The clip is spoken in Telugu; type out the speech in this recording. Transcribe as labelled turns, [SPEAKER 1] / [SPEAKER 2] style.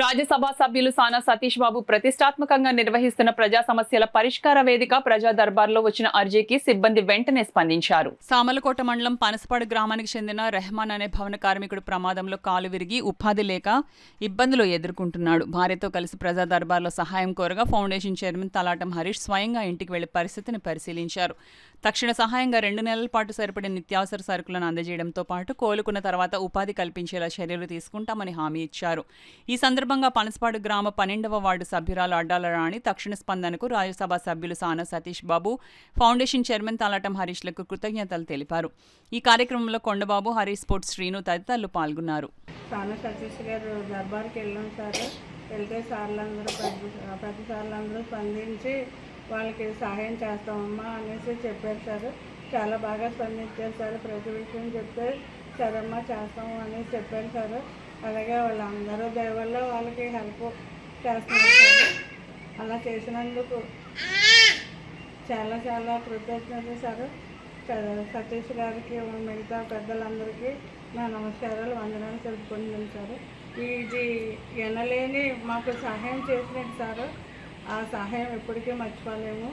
[SPEAKER 1] రాజ్యసభ సభ్యులు సానా సతీష్ బాబు ప్రతిష్టాత్మకంగా నిర్వహిస్తున్న ప్రజా సమస్యల పరిష్కార వేదిక ప్రజా దర్బార్లో వచ్చిన అర్జీకి సిబ్బంది వెంటనే స్పందించారు. సామలకోట మండలం పనసపాడు గ్రామానికి చెందిన రెహమాన్ అనే భవన కార్మికుడు ప్రమాదంలో కాలు విరిగి ఉపాధి లేక ఇబ్బందులు ఎదుర్కొంటున్నాడు. భార్యతో కలిసి ప్రజా దర్బార్లో సహాయం కోరగా ఫౌండేషన్ చైర్మన్ తలాటం హరీష్ స్వయంగా ఇంటికి వెళ్ళి పరిస్థితిని పరిశీలించారు. తక్షణ సహాయంగా రెండు నెలల పాటు సరిపడే నిత్యావసర సరుకులను అందజేయడంతో పాటు కోలుకున్న తర్వాత ఉపాధి కల్పించేలా చర్యలు తీసుకుంటామని హామీ ఇచ్చారు. ఈ సందర్భంగా పనసపాడు గ్రామ పన్నెండవ వార్డు సభ్యురాలు అడ్డాల రాణి తక్షణ స్పందనకు రాజ్యసభ సభ్యులు సానా సతీష్ బాబు ఫౌండేషన్ చైర్మన్ తలాటం హరీష్లకు కృతజ్ఞతలు తెలిపారు. ఈ కార్యక్రమంలో కొండబాబు హరీష్ స్పోర్ట్స్ శ్రీను తదితరులు పాల్గొన్నారు.
[SPEAKER 2] సానా సతీష్ గారు దర్బార్కి వెళ్ళాం సార్. వెళ్తే సార్లందరూ పెద్ద పెద్ద సార్లందరూ స్పందించి వాళ్ళకి సహాయం చేస్తామమ్మా అనేసి చెప్పారు సార్. చాలా బాగా స్పందించారు సార్. ప్రతి విషయం చెప్తే సరమ్మా చేస్తాము అనేసి చెప్పారు సార్. అలాగే వాళ్ళందరూ దయవల్ల వాళ్ళకి హెల్ప్ చేస్తున్నారు. సార్ అలా చేసినందుకు చాలా చాలా కృతజ్ఞత సార్. సతీష్ గారికి మిగతా పెద్దలందరికీ నా నమస్కారాలు వందనాలు తెలుపుకుంటున్నాను సార్. ఇది ఎనలేని మాకు సహాయం చేసినట్టు సార్. ఆ సహాయం ఎప్పటికీ మర్చిపోలేము.